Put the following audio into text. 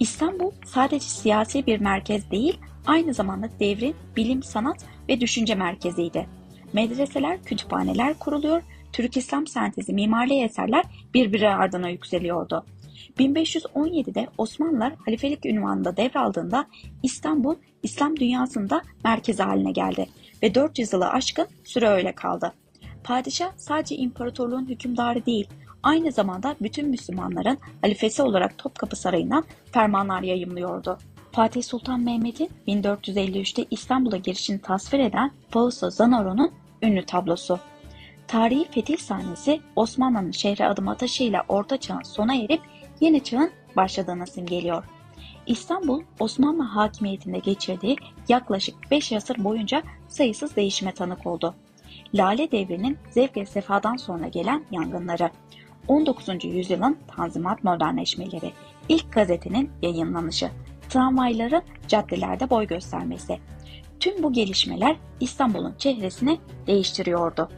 İstanbul sadece siyasi bir merkez değil, aynı zamanda devrin bilim, sanat ve düşünce merkeziydi. Medreseler, kütüphaneler kuruluyor, Türk İslam sentezi mimari eserler birbiri ardına yükseliyordu. 1517'de Osmanlılar halifelik ünvanında devraldığında İstanbul İslam dünyasında merkez haline geldi ve 400 yılı aşkın süre öyle kaldı. Padişah sadece imparatorluğun hükümdarı değil, aynı zamanda bütün Müslümanların halifesi olarak Topkapı Sarayı'ndan fermanlar yayımlıyordu. Fatih Sultan Mehmet'in 1453'te İstanbul'a girişini tasvir eden Fausto Zanoro'nun ünlü tablosu. Tarihi fetih sahnesi Osmanlı'nın şehre adım atışıyla Orta Çağ'ın sona erip yeni çağın başladığını simgeliyor. İstanbul, Osmanlı hakimiyetinde geçirdiği yaklaşık 5 asır boyunca sayısız değişime tanık oldu. Lale Devri'nin zevk ve sefadan sonra gelen yangınları, 19. yüzyılın tanzimat modernleşmeleri, ilk gazetenin yayınlanışı, tramvayların caddelerde boy göstermesi. Tüm bu gelişmeler İstanbul'un çehresini değiştiriyordu.